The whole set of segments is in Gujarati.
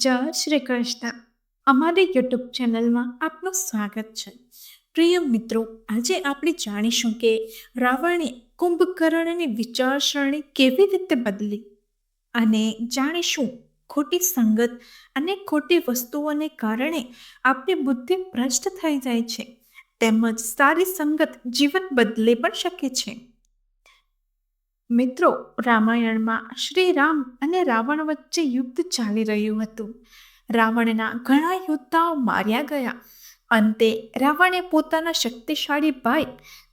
જય શ્રી કૃષ્ણ. અમારી યુટ્યુબ ચેનલમાં આપનું સ્વાગત છે. પ્રિય મિત્રો, આજે આપણે જાણીશું કે રાવણે કુંભકર્ણની વિચારસરણી કેવી રીતે બદલી અને જાણીશું ખોટી સંગત અને ખોટી વસ્તુઓને કારણે આપણી બુદ્ધિ ભ્રષ્ટ થઈ જાય છે. તેમજ સારી સંગત જીવન બદલી પણ શકે છે. મિત્રો, રામાયણમાં શ્રી રામ અને રાવણ વચ્ચે યુદ્ધ ચાલી રહ્યું હતું. રાવણના ઘણા યોદ્ધાઓ માર્યા ગયા. અંતે રાવણે પોતાના શક્તિશાળી ભાઈ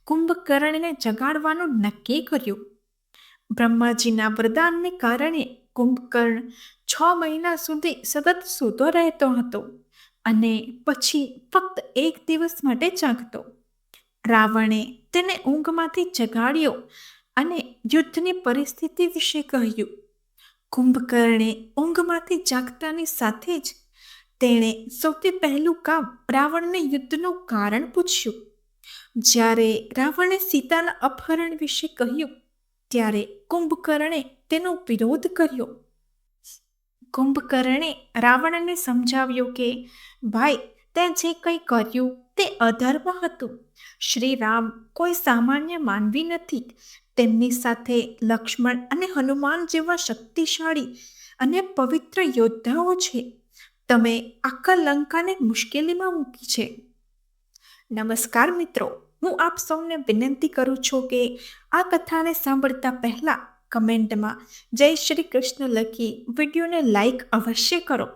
કુંભકર્ણને જગાડવાનું નક્કી કર્યું. બ્રહ્માજીના વરદાનને કારણે કુંભકર્ણ છ મહિના સુધી સતત સૂતો રહેતો હતો અને પછી ફક્ત એક દિવસ માટે જાગતો. રાવણે તેને ઊંઘમાંથી જગાડ્યો અને યુદ્ધની પરિસ્થિતિ વિશે કહ્યું. કુંભકર્ણે ઊંઘમાંથી જાગતાની સાથે જ તેણે સૌથી પહેલું કામ રાવણને યુદ્ધનું કારણ પૂછ્યું. જ્યારે રાવણે સીતાના અપહરણ વિશે કહ્યું, ત્યારે કુંભકર્ણે તેનો વિરોધ કર્યો. કુંભકર્ણે રાવણને સમજાવ્યો કે, ભાઈ તે જે કંઈ કર્યું તે અધર્મ હતું. શ્રી રામ કોઈ સામાન્ય માનવી નથી. તેમની સાથે લક્ષ્મણ અને હનુમાન જેવા શક્તિશાળી અને પવિત્ર યોદ્ધાઓ છે. તમે આખા લંકાને મુશ્કેલીમાં મૂકી છે. નમસ્કાર મિત્રો, હું આપ સૌને વિનંતી કરું છું કે આ કથાને સાંભળતા પહેલા કમેન્ટમાં જય શ્રી કૃષ્ણ લખી વિડીયોને લાઈક અવશ્ય કરો.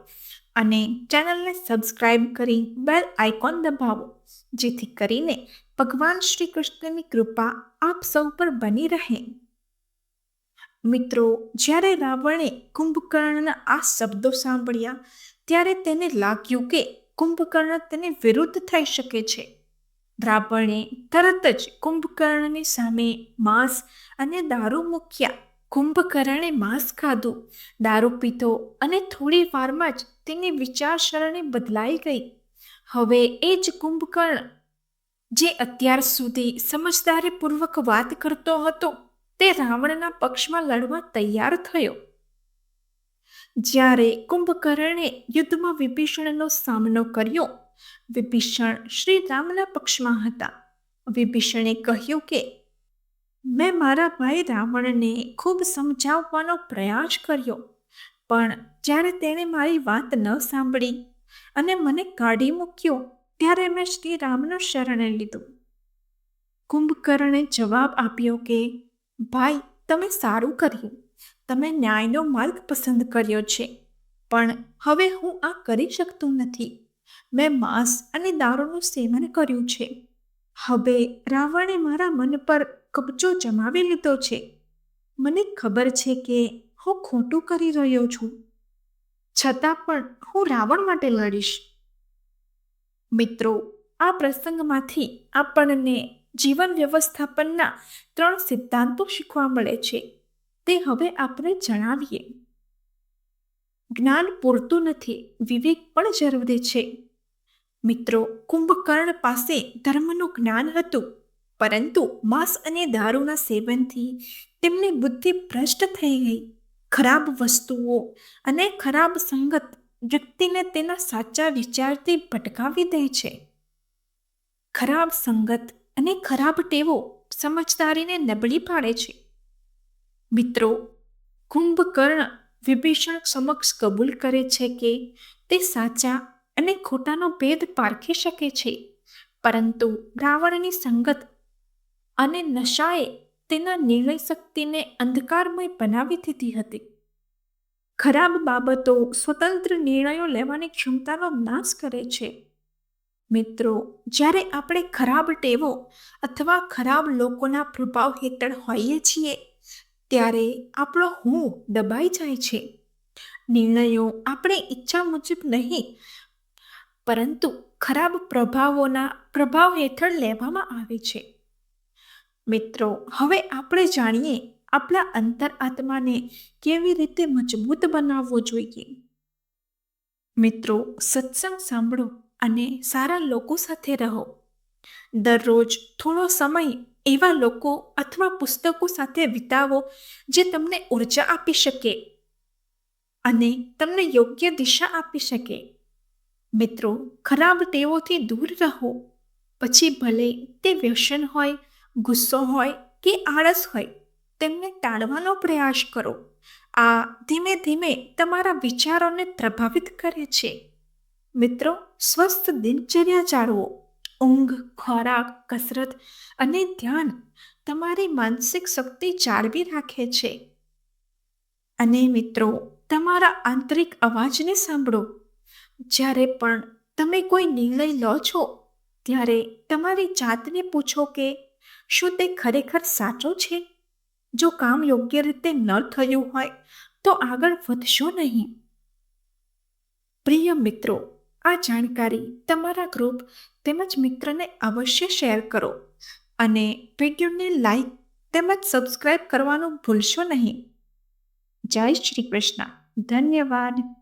અને ચેનલને સબસ્ક્રાઇબ કરી બેલ આઇકોન દબાવો, જેથી કરીને ભગવાન શ્રી કૃષ્ણની કૃપા આપ સૌ પર બની રહે. મિત્રો, જ્યારે રાવણે કુંભકર્ણના આ શબ્દો સાંભળ્યા, ત્યારે તેને લાગ્યું કે કુંભકર્ણ તેને વિરુદ્ધ થઈ શકે છે. રાવણે તરત જ કુંભકર્ણની સામે માંસ અને દારૂ મૂક્યા. કુંભકર્ણે માંસ ખાધું, દારૂ પીધો અને થોડી વારમાં જ તેની વિચારસરણી બદલાઈ ગઈ. હવે એ જ કુંભકર્ણ, જે અત્યાર સુધી સમજદારીપૂર્વક વાત કરતો હતો, તે રાવણના પક્ષમાં લડવા તૈયાર થયો. જ્યારે કુંભકર્ણે યુદ્ધમાં વિભીષણનો સામનો કર્યો, વિભીષણ શ્રી રામના પક્ષમાં હતા. વિભીષણે કહ્યું કે મેં મારા ભાઈ રાવણને ખૂબ સમજાવવાનો પ્રયાસ કર્યો, પણ જ્યારે તેણે મારી વાત ન સાંભળી અને મને કાઢી મૂક્યો, ત્યારે મેં શ્રી રામનું શરણે લીધું. કુંભકર્ણે જવાબ આપ્યો કે, ભાઈ, તમે સારું કર્યું. તમે ન્યાયનો માર્ગ પસંદ કર્યો છે, પણ હવે હું આ કરી શકતું નથી. મેં માંસ અને દારૂનું સેવન કર્યું છે. હવે રાવણે મારા મન પર કબજો જમાવી લીધો છે. મને ખબર છે કે હું ખોટું કરી રહ્યો છું. છતાં પણ હું રાવણ માટે લડીશ. મિત્રો, આ પ્રસંગમાંથી આપણને જીવન વ્યવસ્થાપનના ત્રણ સિદ્ધાંતો શીખવા મળે છે. તે હવે આપણે જણાવીએ. જ્ઞાન પૂરતું નથી, વિવેક પણ જરૂરી છે. મિત્રો, કુંભકર્ણ પાસે ધર્મનું જ્ઞાન હતું. પરંતુ માંસ અને દારૂના સેવનથી તેમની બુદ્ધિ ભ્રષ્ટ થઈ ગઈ. ખરાબ વસ્તુઓ અને ખરાબ સંગત વ્યક્તિને તેના સાચા વિચારથી ભટકાવી દે છે. ખરાબ સંગત અને ખરાબ ટેવો સમજદારીને નબળી પાડે છે. મિત્રો, કુંભકર્ણ વિભીષણ સમક્ષ કબૂલ કરે છે કે તે સાચા અને ખોટાનો ભેદ પારખી શકે છે. પરંતુ રાવણની સંગત અને નશાએ તેના નિર્ણય શક્તિને અંધકારમય બનાવી દીધી હતી. ખરાબ બાબતો, સ્વતંત્ર નિર્ણયો લેવાની ક્ષમતાનો નાશ કરે છે. મિત્રો, જ્યારે આપણે ખરાબ ટેવો અથવા ખરાબ લોકોના પ્રભાવ હેઠળ હોઈએ છીએ, ત્યારે આપણો હું દબાઈ જાય છે. નિર્ણયો આપણે ઈચ્છા મુજબ નહીં, પરંતુ ખરાબ પ્રભાવોના પ્રભાવ હેઠળ લેવામાં આવે છે. મિત્રો, હવે આપણે જાણીએ આપણા અંતરાત્માને કેવી રીતે મજબૂત બનાવવો જોઈએ. મિત્રો, સત્સંગ સાંભળો અને સારા લોકો સાથે રહો. દરરોજ થોડો સમય એવા લોકો અથવા પુસ્તકો સાથે વિતાવો જે તમને ઊર્જા આપી શકે અને તમને યોગ્ય દિશા આપી શકે. મિત્રો, ખરાબ ટેવોથી દૂર રહો. પછી ભલે તે વ્યસન હોય ગુસ્સો હોય કે આળસ હોય, તેમને ટાળવાનો પ્રયાસ કરો. આ ધીમે ધીમે તમારા વિચારોને પ્રભાવિત કરે છે. મિત્રો, સ્વસ્થ દિનચર્યા જાળવો. ઊંઘ, ખોરાક, કસરત અને ધ્યાન તમારી માનસિક શક્તિ જાળવી રાખે છે. અને મિત્રો, તમારા આંતરિક અવાજને સાંભળો. જ્યારે પણ તમે કોઈ નિર્ણય લો છો, ત્યારે તમારી જાતને પૂછો કે શું તે ખરેખર સાચો છે? જો કામ યોગ્ય રીતે ન થયું હોય, તો આગળ વધશો નહીં. પ્રિય મિત્રો, આ જાણકારી તમારા ગ્રુપ તેમજ મિત્રને અવશ્ય શેર કરો અને વિડીયોને લાઈક તેમજ સબસ્ક્રાઈબ કરવાનું ભૂલશો નહીં. જય શ્રી કૃષ્ણ. ધન્યવાદ.